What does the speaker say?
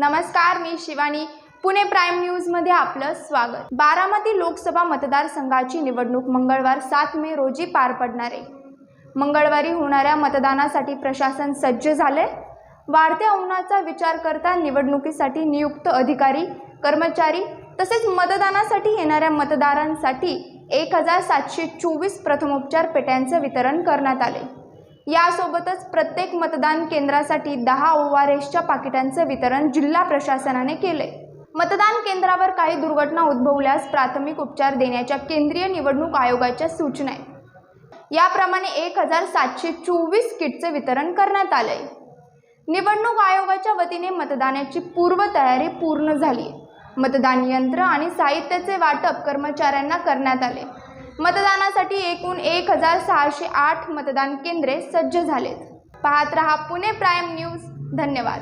नमस्कार मी शिवानी. पुणे प्राईम न्यूजमध्ये आपलं स्वागत. बारामती लोकसभा मतदारसंघाची निवडणूक मंगळवार सात मे रोजी पार पडणार आहे. मंगळवारी होणाऱ्या मतदानासाठी प्रशासन सज्ज झाले वाढत्या उन्हाचा विचार करता निवडणुकीसाठी नियुक्त अधिकारी कर्मचारी तसेच मतदानासाठी येणाऱ्या मतदारांसाठी एक हजार सातशे चोवीस प्रथमोपचार पेट्यांचं वितरण करण्यात आले यासोबतच प्रत्येक मतदान केंद्रासाठी दहा ओ आर एसच्या पाकिटांचं वितरण जिल्हा प्रशासनाने केले मतदान केंद्रावर काही दुर्घटना उद्भवल्यास प्राथमिक उपचार देण्याच्या केंद्रीय निवडणूक आयोगाच्या सूचना आहेत. याप्रमाणे एक हजार सातशे चोवीस किटचं वितरण करण्यात आलं आहे निवडणूक आयोगाच्या वतीने मतदानाची पूर्वतयारी पूर्ण झाली मतदान यंत्र आणि साहित्याचे वाटप कर्मचाऱ्यांना करण्यात आले मतदानासाठी एकूण एक हजार सहाशे आठ मतदान केंद्रे सज्ज झालेत. पाहत रहा पुणे प्राईम न्यूज. धन्यवाद.